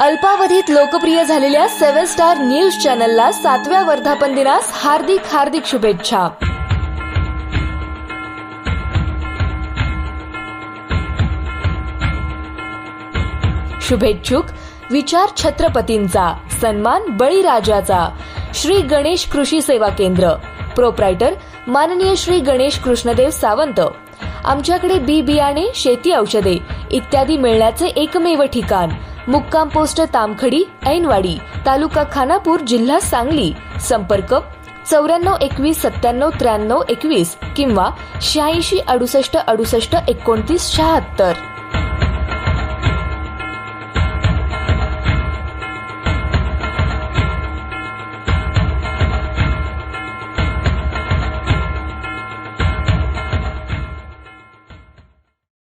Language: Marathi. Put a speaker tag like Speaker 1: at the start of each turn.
Speaker 1: अल्पावधीत लोकप्रिय झालेल्या सेव्हन स्टार न्यूज चॅनलला सातव्या वर्धापन दिनास हार्दिक हार्दिक शुभेच्छा. शुभेच्छुक विचार छत्रपतींचा सन्मान बळीराजाचा. श्री गणेश कृषी सेवा केंद्र. प्रोप्रायटर माननीय श्री गणेश कृष्णदेव सावंत. आमच्याकडे बी बियाणे शेती औषधे इत्यादी मिळण्याचे एकमेव ठिकाण. मुक्काम पोस्ट तामखडी ऐनवाडी तालुका खानापूर जिल्हा सांगली. संपर्क चौऱ्याण्णव एकवीस सत्त्याण्णव त्र्याण्णव एकवीस किंवा शहाऐंशी अडुसष्ट अडुसष्ट एकोणतीस शहात्तर.